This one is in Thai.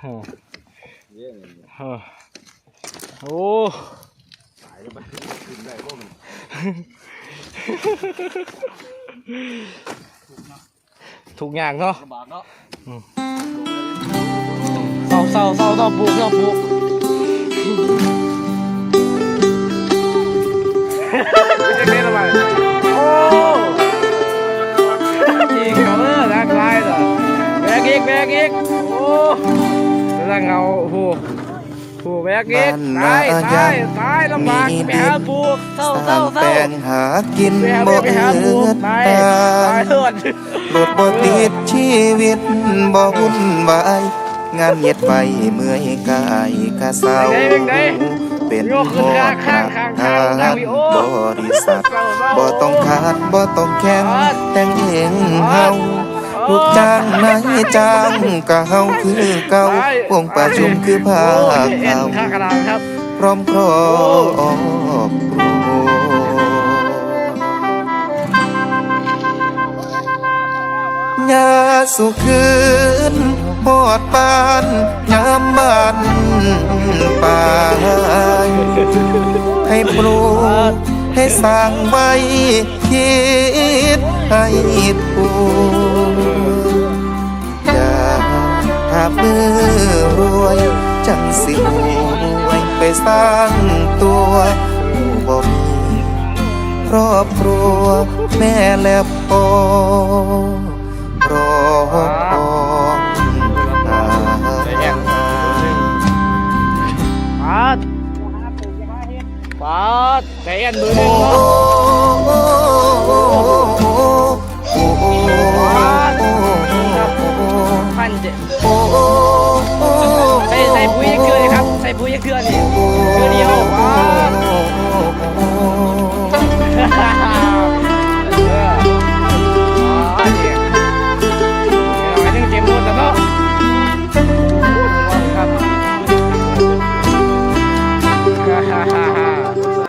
โอ้เย้เออโอ้ตายไปขึ้นได้พวกมันทุกอย่างเนาะลำบากเนาะเศร้าเศร้าเศร้าเศร้าปลูกเศร้าปลูกไม่ใช่เล่นอะไรโอ้ยิงเขาเออรักลายเหรอแบกอีกแบกอีกโอ้ แล้วเงาโอ้โหแบกอีกตายตายตายลำบากไปหาปลูกเศร้าสเศร้าร้างเศร้าแปลงหากินไปหาบ่ไปหาปเอืลูกอดตายตาตายเถิดรถบ่ติดชีวิตบ่วุ่นวายงานเย็ดไปเมื่อยกายกะเศร้าเป็นไงเป็นโยกขึ้นบ่ข้างข้างข้างข้างทางวิโอบริษัทเศร้าเศร้าบ่ต้องขาดบ่ต้องแข่งแต่งเองเฮา ลูกจ้างนายจ้างก็เฮาคือเก่าวงประชุมคือภาโอ้คยเอ็นเฮาข้างกระดานครับพร้อมครอบครัวยาสุขืนปอดปานยามบ้านป่าให้ปลูกให้สร้างไว้คิดให้ถูก จังสิหวยไปสร้างตัวบ่มีครอบครัวแม่และพ่อรอพอหาปาดปาดใจเอ็นมือหนึ่งพันเจโอ้โอ้ใส่ใส่